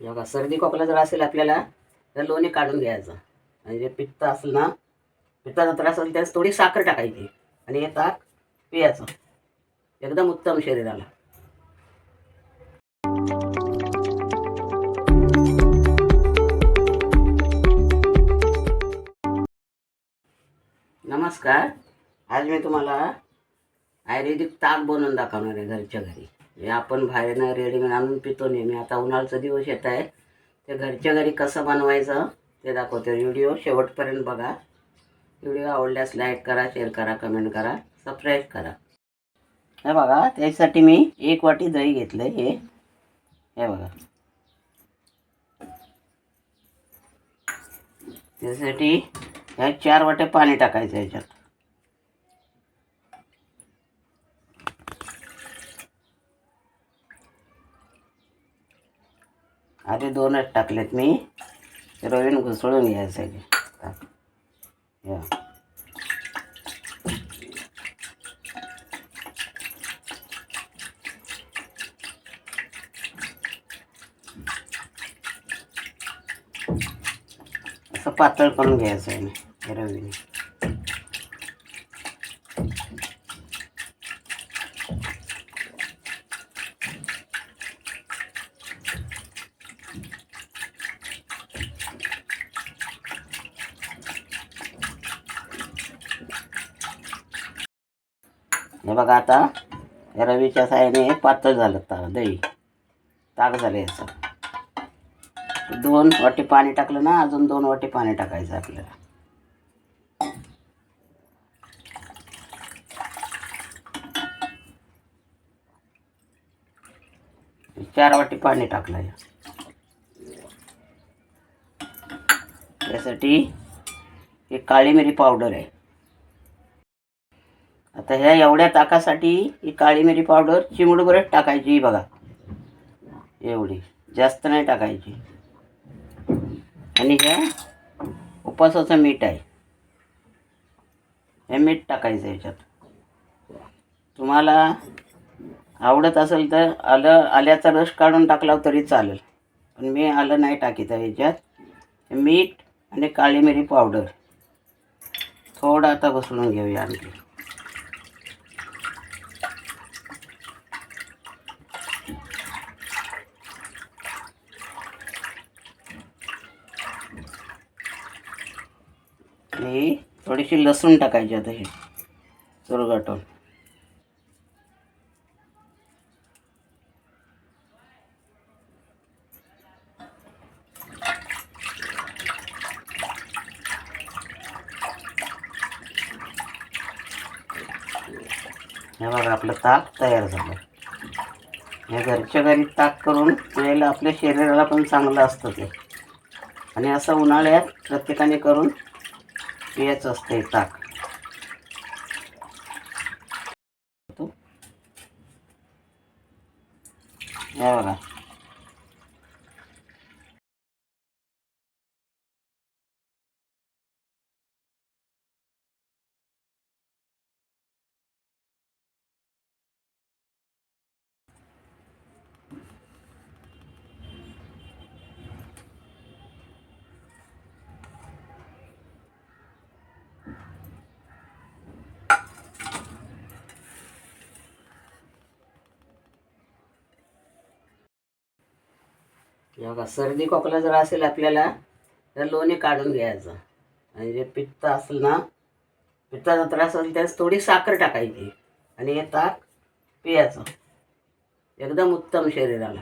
बघा सर्दी खोकला जर असेल आपल्याला तर लोणी काढून घ्यायचं. आणि जे पित्त असेल ना पित्ताचा त्रास असेल त्यात थोडी साखर टाकायची आणि हे ताक पियाचं. एकदम उत्तम शरीराला. नमस्कार. आज मी तुम्हाला आयुर्वेदिक ताक बनवून दाखवणार आहे घरच्या घरी. हे आपण बाहेरनं रेडीमेड आणून पितो नेहमी. आता उन्हाळ्याचा दिवस येत आहे. ते घरच्या घरी कसं बनवायचं ते दाखवते. व्हिडिओ शेवटपर्यंत बघा. व्हिडिओ आवडल्यास लाईक करा शेअर करा कमेंट करा सबस्क्राईब करा. हे बघा त्यासाठी मी एक वाटी दही घेतलं हे. हे बघा. त्यासाठी ह्या चार वाट्या पाणी टाकायचं याच्यात. आधी दोनच टाकलेत मी. रवीन घुसळून घ्यायचं आहे. या. असं पातळ करून घ्यायचं आहे मी रवीने. हे बघा आता रवीच्या साह्याने हे पातळ झालं ता दही. ताक झालं याचं. दोन वाटी पाणी टाकलं ना अजून दोन वाटी पाणी टाकायचं आपल्याला. चार वाटी पाणी टाकलं या. त्यासाठी एक काळी मिरी पावडर आहे. आता ह्या एवढ्या ताकासाठी ही काळी मिरी पावडर चिमूटभरच टाकायची बघा. एवढी. जास्त नाही टाकायची. आणि ह्या उपासाचं मीठ आहे. हे मीठ टाकायचं याच्यात. तुम्हाला आवडत असेल तर आलं आल्याचा रस काढून टाकला तरी चालेल. पण मी आलं नाही टाकीत आहे याच्यात. मीठ आणि काळी मिरी पावडर थोडं आता बसवून घेऊया आणखी आणि थोडीशी लसूण टाकायची आता हे. चुरगटून हे बघा आपलं ताक तयार झालं. हे घरच्या घरी ताक करून प्यायला आपल्या शरीराला पण चांगलं असतं ते. आणि असं उन्हाळ्यात प्रत्येकाने करून पियाचं असते ताक. हे बघा. बघा सर्दी खोकला जर असेल आपल्याला तर लोणी काढून घ्यायचं. आणि जे पित्त असेल ना पित्ताचा त्रास असेल त्यास थोडी साखर टाकायची. आणि हे ताक पियाचं. एकदम उत्तम शरीराला.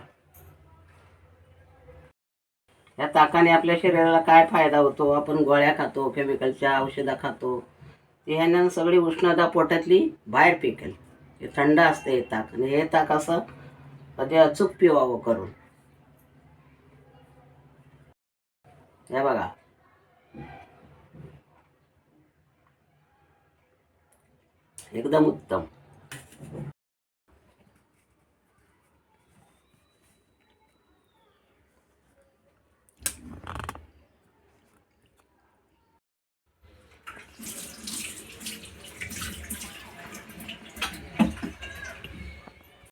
या ताकाने आपल्या शरीराला काय फायदा होतो? आपण गोळ्या खातो केमिकलच्या औषधं खातो. ते ह्यानं सगळी उष्णता पोटातली बाहेर फेकेल. हे थंड असते हे ताक. आणि हे ताक असं कधी अचूक पिवावं करून. हे बघा एकदम उत्तम